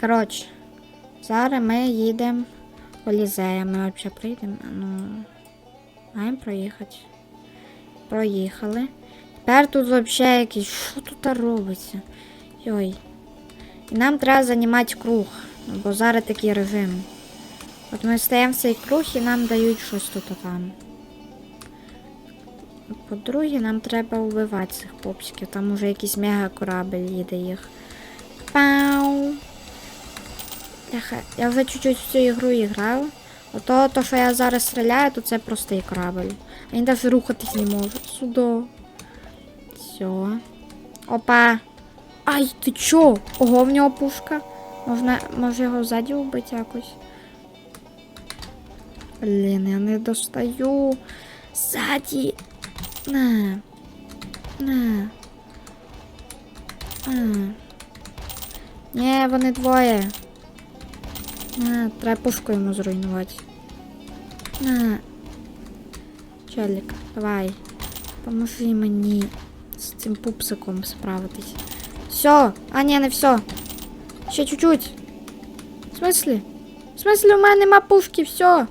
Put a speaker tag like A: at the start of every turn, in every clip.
A: Коротше, зараз ми їдемо в Олізея. Ми взагалі прийдемо. Ну, маємо проїхати. Проїхали. Тепер тут взагалі якийсь. Що тут робиться? Йой. І нам треба займати круг. Бо зараз такий режим. От ми стаємо в цей круг і нам дають щось тут там. По-друге, нам треба вбивати цих попсиків. Там уже якийсь мега корабль їде їх. Пау! Я вже чуть-чуть в цю ігру іграв. Ото, то, що я зараз стріляю, то це простий корабль. А він навіть рухатись не може. Сюди. Все. Опа. Ай, ти чо? Ого, в нього пушка. Можна, може його ззаді вбити якось. Блін, я не достаю. Ззаді. На. На. А. Ні, вони двоє. На, треба пушку йому зруйнувати. На. Челік, давай. Поможи мені з цим пупсиком справитись. Все. А, ні, не все. Ще чуть-чуть. В смислі? В смислі, у мене нема пушки, все.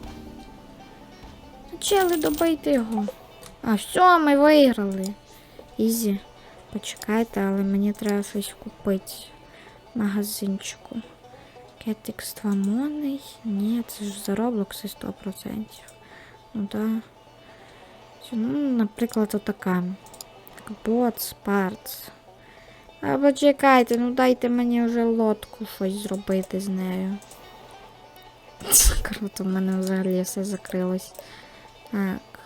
A: Чели, добийте його. А, все, ми виграли. Ізі. Почекайте, але мені треба щось купити. Магазинчику. Кетикс 2 моний. Ні, це ж за Роблокси 100%. Ну да. Ну, наприклад, отака. Бот, Парц. А почекайте, ну дайте мені вже лодку щось зробити з нею. Круто, в мене взагалі все закрилось. Так.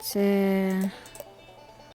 A: Це